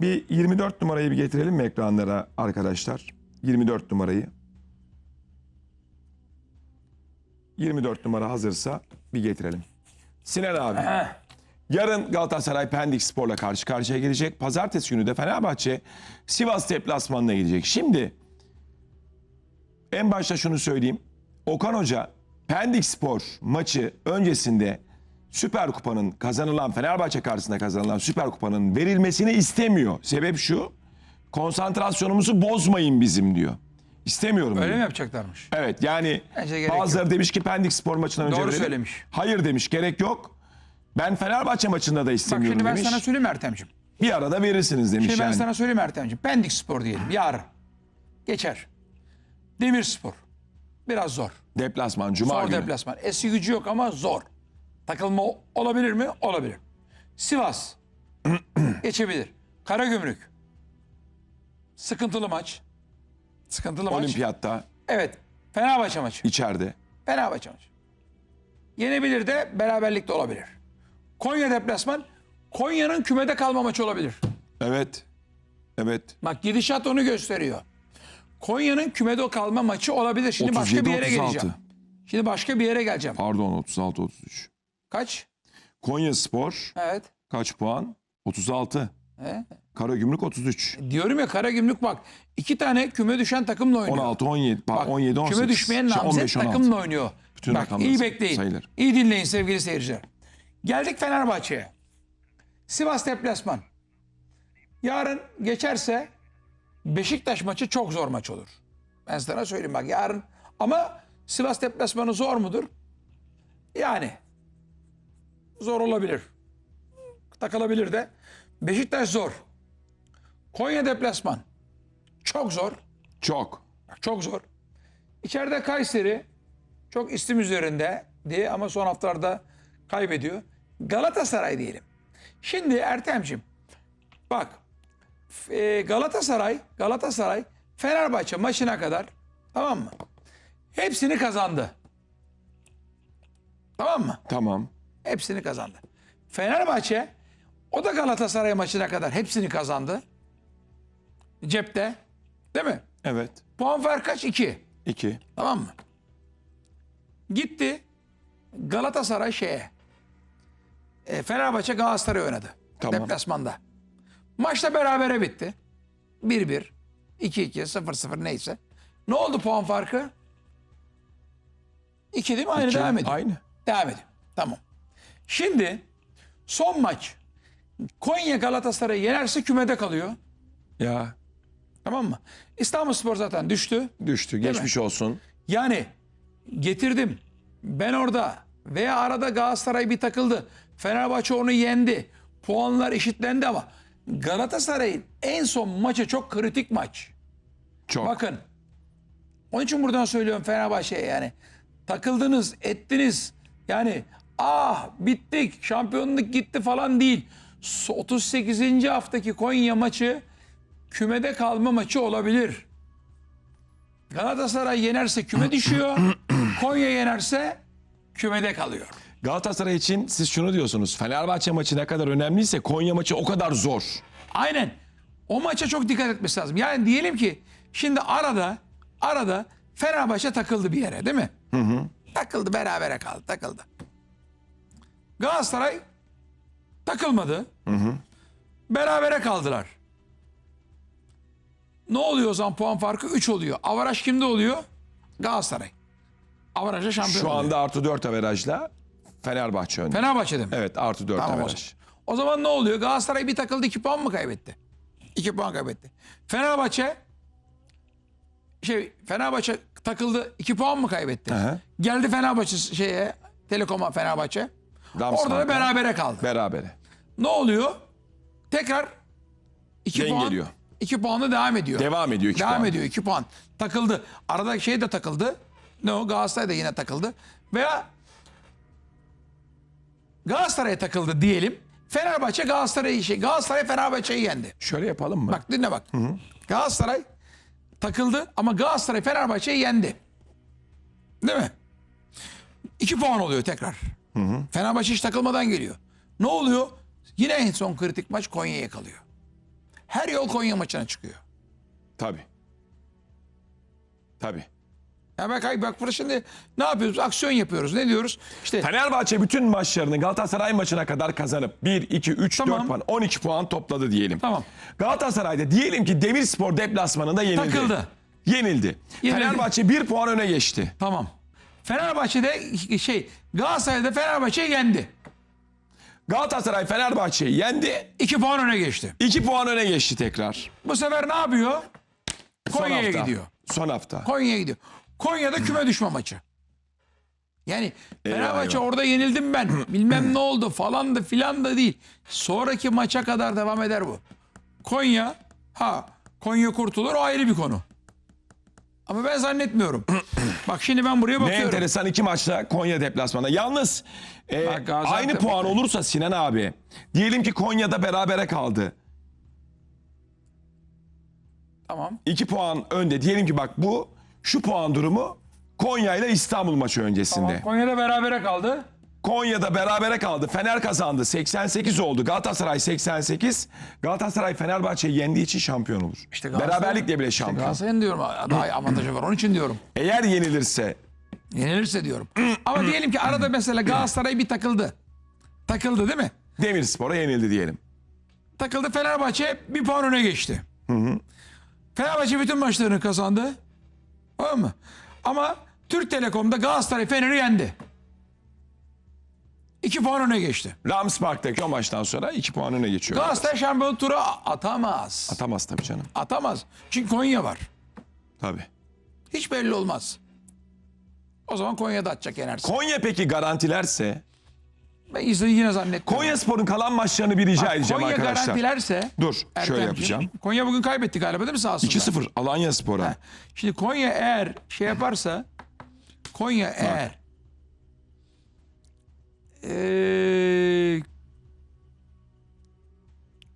Bir 24 numarayı bir getirelim mi ekranlara arkadaşlar? 24 numarayı. 24 numara hazırsa bir getirelim. Sinan abi. Yarın Galatasaray Pendik Spor'la karşı karşıya gelecek. Pazartesi günü de Fenerbahçe Sivas deplasmanına gidecek. Şimdi en başta şunu söyleyeyim. Okan Hoca Pendik Spor maçı öncesinde Süper Kupa'nın kazanılan Fenerbahçe karşısında kazanılan Süper Kupa'nın verilmesini istemiyor. Sebep şu. Konsantrasyonumuzu bozmayın bizim diyor. İstemiyorum Öyle diyor. mi yapacaklarmış? Evet yani bazıları demiş ki Pendik Spor maçından önce Doğru verelim. söylemiş. Hayır demiş gerek yok. Ben Fenerbahçe maçında da Bak istemiyorum şimdi ben demiş. sana söyleyeyim Ertem'ciğim. Bir arada verirsiniz demiş Şimdi ben yani. sana söyleyeyim Ertem'ciğim. Pendik Spor diyelim yarın. Geçer. Demir Spor. Biraz zor. Deplasman Cuma Zor günü. deplasman. Eski gücü yok ama zor. Takılma olabilir mi? Olabilir. Sivas. Geçebilir. Karagümrük. Sıkıntılı maç. Sıkıntılı maç. Olimpiyatta Evet. Fenerbahçe maçı. içeride. Fenerbahçe maçı. Yenebilir de beraberlik de olabilir. Konya deplasman. Konya'nın kümede kalma maçı olabilir. Evet. Evet. Bak gidişat onu gösteriyor. Konya'nın kümede kalma maçı olabilir. Şimdi başka bir yere 37, 36. geleceğim. Şimdi başka bir yere geleceğim. Pardon 36 33. Kaç? Konya Spor Evet. kaç puan? 36. He? Karagümrük 33. Diyorum ya Karagümrük bak iki tane küme düşen takımla oynuyor. 16 17 pa- Bak, 17 18. Küme düşmeyen Şey, namzet 15 16. takımla oynuyor. Bütün bak rakamlar iyi bekleyin. sayılır. İyi dinleyin sevgili seyirciler. Geldik Fenerbahçe'ye. Sivas deplasman. Yarın geçerse Beşiktaş maçı çok zor maç olur. Ben sana söyleyeyim bak yarın. Ama Sivas deplasmanı zor mudur? Yani zor olabilir. Takılabilir de. Beşiktaş zor. Konya deplasman. Çok zor. Çok. Çok zor. İçeride Kayseri çok istim üzerinde diye ama son haftalarda kaybediyor. Galatasaray diyelim. Şimdi Ertem'cim bak e, Galatasaray Galatasaray Fenerbahçe maçına kadar tamam mı? Hepsini kazandı. Tamam mı? Tamam. Hepsini kazandı. Fenerbahçe o da Galatasaray maçına kadar hepsini kazandı. Cepte. Değil mi? Evet. Puan fark kaç? 2. 2. Tamam mı? Gitti Galatasaray şeye. E, Fenerbahçe Galatasaray oynadı. Tamam. Deplasmanda. Maçta berabere bitti. 1-1, 2-2, 0-0 neyse. Ne oldu puan farkı? 2 değil mi? Aynı devam ediyor. Aynı. Devam ediyor. Tamam. Şimdi son maç. Konya Galatasaray'ı yenerse kümede kalıyor. Ya Tamam mı? İstanbulspor zaten düştü. düştü. Geçmiş olsun. Yani getirdim. Ben orada veya arada Galatasaray bir takıldı. Fenerbahçe onu yendi. Puanlar eşitlendi ama Galatasaray'ın en son maçı çok kritik maç. Çok. Bakın. Onun için buradan söylüyorum Fenerbahçe'ye yani. Takıldınız, ettiniz. Yani ah bittik, şampiyonluk gitti falan değil. 38. haftaki Konya maçı kümede kalma maçı olabilir. Galatasaray yenerse küme düşüyor. Konya yenerse kümede kalıyor. Galatasaray için siz şunu diyorsunuz. Fenerbahçe maçı ne kadar önemliyse Konya maçı o kadar zor. Aynen. O maça çok dikkat etmesi lazım. Yani diyelim ki şimdi arada arada Fenerbahçe takıldı bir yere değil mi? Takıldı berabere kaldı takıldı. Galatasaray takılmadı. Berabere kaldılar. Ne oluyor o zaman puan farkı 3 oluyor. Avaraj kimde oluyor? Galatasaray. Avaraja şampiyon Şu oluyor. anda artı 4 averajla Fenerbahçe önde. Fenerbahçe'de mi? Evet artı 4 Tamam averaj. O zaman ne oluyor? Galatasaray bir takıldı 2 puan mı kaybetti? 2 puan kaybetti. Fenerbahçe şey Fenerbahçe takıldı 2 puan mı kaybetti? hı. Geldi Fenerbahçe şeye Telekom'a Fenerbahçe. Damsgaard'a. Orada da berabere kaldı. Berabere. ne oluyor? Tekrar 2 puan Dengeliyor. 2 puanla devam ediyor. Devam ediyor iki devam puan. ediyor 2 puan. Takıldı. Arada şey de takıldı. Ne o? Galatasaray da yine takıldı. Veya Galatasaray'a takıldı diyelim. Fenerbahçe Galatasaray'ı şey Galatasaray Fenerbahçe'yi yendi. Şöyle yapalım mı? Bak dinle bak. Galatasaray takıldı ama Galatasaray Fenerbahçe'yi yendi. Değil mi? İki puan oluyor tekrar. Fenerbahçe hiç takılmadan geliyor. Ne oluyor? Yine en son kritik maç Konya'ya kalıyor. Her yol Konya maçına çıkıyor. Tabii. Tabii. Ya bak, bak burada şimdi ne yapıyoruz? Aksiyon yapıyoruz. Ne diyoruz? İşte Fenerbahçe bütün maçlarını Galatasaray maçına kadar kazanıp 1, 2, 3, Tamam. 4 puan 12 puan topladı diyelim. Tamam. Galatasaray'da diyelim ki Demirspor deplasmanında yenildi. Takıldı. Yenildi. Yenildi. Fenerbahçe 1 puan öne geçti. tamam. Fenerbahçe'de şey Galatasaray'da Fenerbahçe'yi yendi. Galatasaray Fenerbahçe'yi yendi. 2 puan öne geçti. 2 puan öne geçti tekrar. Bu sefer ne yapıyor? Konya'ya hafta. gidiyor. Son hafta. Konya'ya gidiyor. Konya'da küme düşme maçı. Yani Fenerbahçe orada yenildim ben. Bilmem ne oldu falan da filan da değil. Sonraki maça kadar devam eder bu. Konya ha Konya kurtulur o ayrı bir konu. Ama ben zannetmiyorum. Bak şimdi ben buraya Ne bakıyorum. enteresan iki maçta Konya deplasmanında. Yalnız e, Bak Gaziantep- aynı puan olursa Sinan abi. Diyelim ki Konya'da berabere kaldı. Tamam. 2 puan önde. Diyelim ki bak bu şu puan durumu Konya ile İstanbul maçı öncesinde. Konya'da berabere kaldı. Konya'da berabere kaldı. Fener kazandı. 88 oldu. Galatasaray 88. Galatasaray Fenerbahçe'yi yendiği için şampiyon olur. İşte Galatasaray- Beraberlikle bile şampiyon. Galatasaray'ın diyorum daha avantajı var. Onun için diyorum. Eğer yenilirse Yenilirse diyorum. Ama diyelim ki arada mesela Galatasaray bir takıldı. Takıldı değil mi? Demirspor'a yenildi diyelim. takıldı Fenerbahçe bir puan öne geçti. Fenerbahçe bütün maçlarını kazandı. Tamam mı? Ama Türk Telekom'da Galatasaray Fener'i yendi. İki puan öne geçti. Rams Park'taki o maçtan sonra 2 puan öne geçiyor. Galatasaray şampiyon turu atamaz. Atamaz tabii canım. Atamaz. Çünkü Konya var. Tabii. Hiç belli olmaz. O zaman Konya'da atacak yenersin. Konya peki garantilerse Ben izleyi yine zannetmiyorum. Konya Spor'un kalan maçlarını bir rica edeceğim Konya arkadaşlar. garantilerse Dur şöyle Ertemciğim, yapacağım. Konya bugün kaybetti galiba değil mi sahasında? 2-0 Alanya Spor'a. Şimdi Konya eğer şey yaparsa Konya eğer eee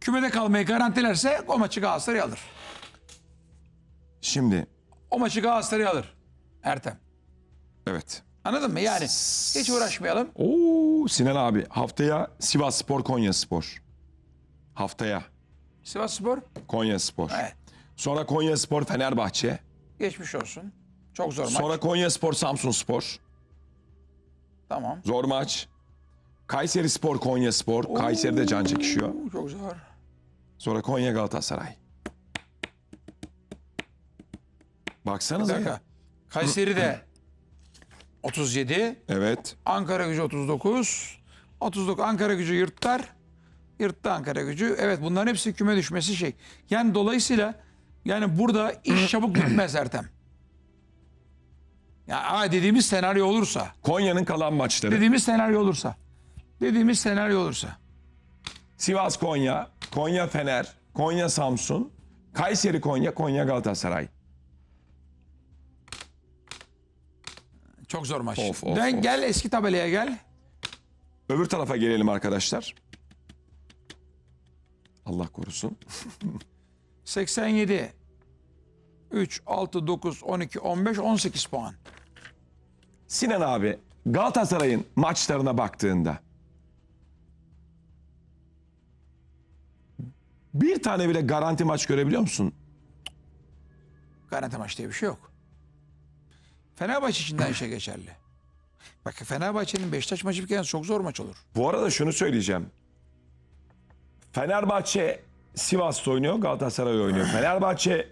kümede kalmayı garantilerse o maçı Galatasaray alır. Şimdi O maçı Galatasaray alır. Ertem. evet. Anladın mı? Yani hiç uğraşmayalım. Oo Sinan abi haftaya Sivas Spor Konya Spor. Haftaya Sivas Spor. Konya Spor. Evet. Sonra Konya Spor Fenerbahçe. Geçmiş olsun. Çok zor maç. Sonra Konya Spor Samsun Spor. Tamam. Zor maç. Kayseri Spor Konya Spor. Kayseri'de can çekişiyor. Çok zor. Sonra Konya Galatasaray. Bir Baksanıza dakika. ya. Kayseri'de 37. Evet. Ankara gücü 39. 39 Ankara gücü yırtlar. Yırttı Ankara gücü. Evet bunların hepsi küme düşmesi şey. Yani dolayısıyla yani burada iş çabuk bitmez Ertem. Ya aa, dediğimiz senaryo olursa, Konya'nın kalan maçları. dediğimiz senaryo olursa, dediğimiz senaryo olursa. Sivas Konya, Konya Fener, Konya Samsun, Kayseri Konya, Konya Galatasaray. Çok zor maç. Of, of, Dön, of. Gel eski tabelaya gel. Öbür tarafa gelelim arkadaşlar. Allah korusun. 87 3, 6, 9, 12, 15, 18 puan. Sinan abi Galatasaray'ın maçlarına baktığında bir tane bile garanti maç görebiliyor musun? Garanti maç diye bir şey yok. Fenerbahçe için de aynı şey geçerli. Bak Fenerbahçe'nin Beşiktaş maçı bir kere çok zor maç olur. Bu arada şunu söyleyeceğim. Fenerbahçe Sivas'ta oynuyor, Galatasaray oynuyor. Fenerbahçe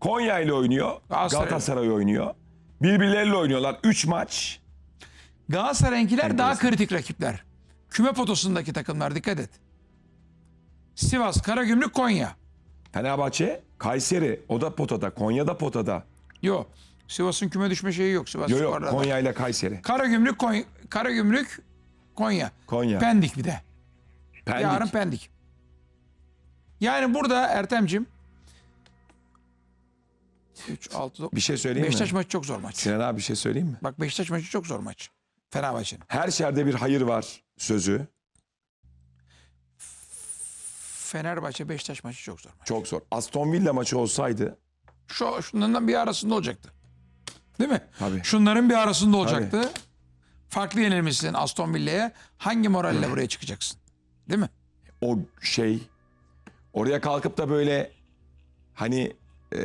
Konya ile oynuyor, Galatasaray. Galatasaray oynuyor. Birbirleriyle oynuyorlar. 3 maç. Galatasaray'ınkiler daha kritik rakipler. Küme potosundaki takımlar dikkat et. Sivas, Karagümrük, Konya. Fenerbahçe, Kayseri, o da potada, Konya da potada. Yok. Sivas'ın küme düşme şeyi yok. Sivas Yok yok Spor'da da. Konya ile Kayseri. Karagümrük, Konya. Karagümrük, Konya. Konya. Pendik bir de. Pendik. Yarın Pendik. Yani burada Ertem'cim 3, 6, 9. Bir şey söyleyeyim Beşiktaş mi? maçı çok zor maç. Sinan abi bir şey söyleyeyim mi? Bak Beşiktaş maçı çok zor maç. Fenerbahçe'nin. Her şerde bir hayır var sözü. Fenerbahçe Beşiktaş maçı çok zor maç. Çok zor. Aston Villa maçı olsaydı Şu şunlardan bir arasında olacaktı. Değil mi? Tabii. Şunların bir arasında olacaktı. Farklı yenilmişsin Aston Villa'ya. Hangi moralle buraya çıkacaksın? Değil mi? o şey Oraya kalkıp da böyle hani e,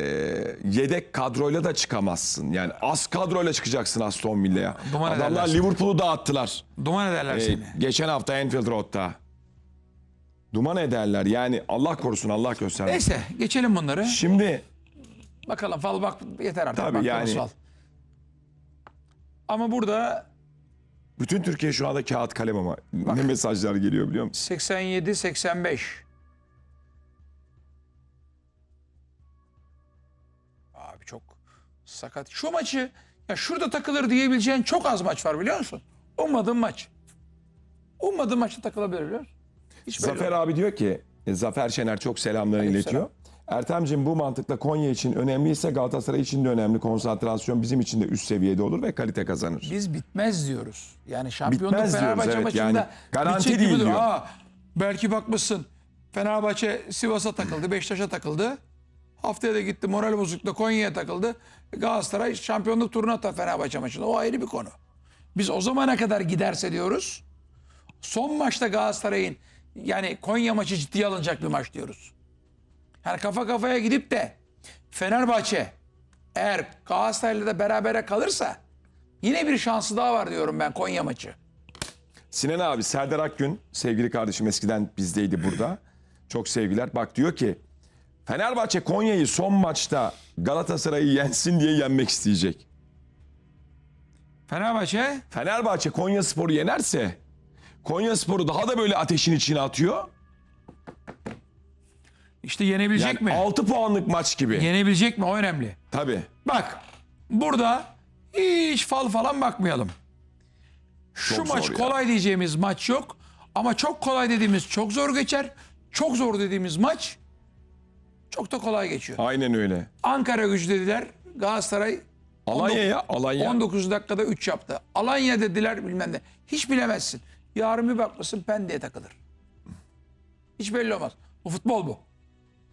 yedek kadroyla da çıkamazsın. Yani az kadroyla çıkacaksın Aston Villa'ya. Duman Adamlar ederler seni. Liverpool'u dağıttılar. Duman ederler E, seni. geçen hafta Anfield Road'da. Duman ederler. Yani Allah korusun Allah göstermesin. Neyse geçelim bunları. Şimdi Bakalım fal bak yeter artık. Tabii baktığımız yani. fal. Ama burada bütün Türkiye şu anda kağıt kalem ama ne mesajlar geliyor biliyor musun? 87 85. Abi çok sakat. Şu maçı ya şurada takılır diyebileceğin çok az maç var biliyor musun? Ummadığın maç. Ummadığın maçta takılabilir biliyor musun? Hiç Zafer abi diyor ki e, Zafer Şener çok selamlarını iletiyor. Ertemciğim bu mantıkla Konya için önemliyse Galatasaray için de önemli. Konsantrasyon bizim için de üst seviyede olur ve kalite kazanır. Biz bitmez diyoruz. Yani şampiyonluk Bitmez diyoruz, Fenerbahçe evet. maçında Yani garanti bitecek değil duruyor. diyor. Aa, belki bakmışsın Fenerbahçe Sivas'a takıldı, Beşiktaş'a takıldı. Haftaya da gitti moral bozukluğunda Konya'ya takıldı. Galatasaray şampiyonluk turuna atar Fenerbahçe maçında. O ayrı bir konu. Biz o zamana kadar giderse diyoruz. Son maçta Galatasaray'ın yani Konya maçı ciddiye alınacak bir maç diyoruz. Yani kafa kafaya gidip de Fenerbahçe eğer Galatasaray'la da berabere kalırsa yine bir şansı daha var diyorum ben Konya maçı. Sinan abi Serdar Akgün sevgili kardeşim eskiden bizdeydi burada. Çok sevgiler. Bak diyor ki Fenerbahçe Konya'yı son maçta Galatasaray'ı yensin diye yenmek isteyecek. Fenerbahçe Fenerbahçe Konya Spor'u yenerse Konya Spor'u daha da böyle ateşin içine atıyor. işte yenebilecek Yani mi? 6 puanlık maç gibi. Yenebilecek mi? O önemli. Tabii. Bak burada hiç fal falan bakmayalım. Şu Çok maç zor ya. kolay diyeceğimiz maç yok. Ama çok kolay dediğimiz çok zor geçer. Çok zor dediğimiz maç çok da kolay geçiyor. Aynen öyle. Ankara gücü dediler. Galatasaray Alanya ya Alanya. 19 dakikada 3 yaptı. Alanya dediler bilmem ne. Hiç bilemezsin. Yarın bir bakmasın Pendik'e takılır. Hiç belli olmaz. Bu futbol bu.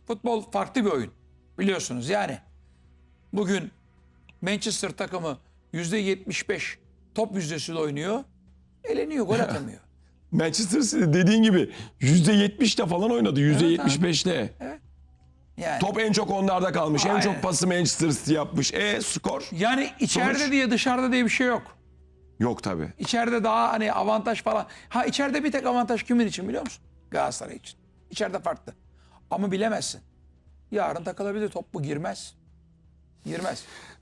Futbol farklı bir oyun. Biliyorsunuz yani. Bugün Manchester takımı %75 top yüzdesiyle oynuyor. Eleniyor, gol atamıyor. Manchester City dediğin gibi %70'te falan oynadı. %75'te. Yani, Top en çok onlarda kalmış. En Aynen. çok pası Manchester City yapmış. E skor? yani içeride Sonuç- diye dışarıda diye bir şey yok. Yok tabii. İçeride daha hani avantaj falan. Ha içeride bir tek avantaj kimin için biliyor musun? Galatasaray için. İçeride farklı. Ama bilemezsin. Yarın takılabilir top bu girmez. Girmez.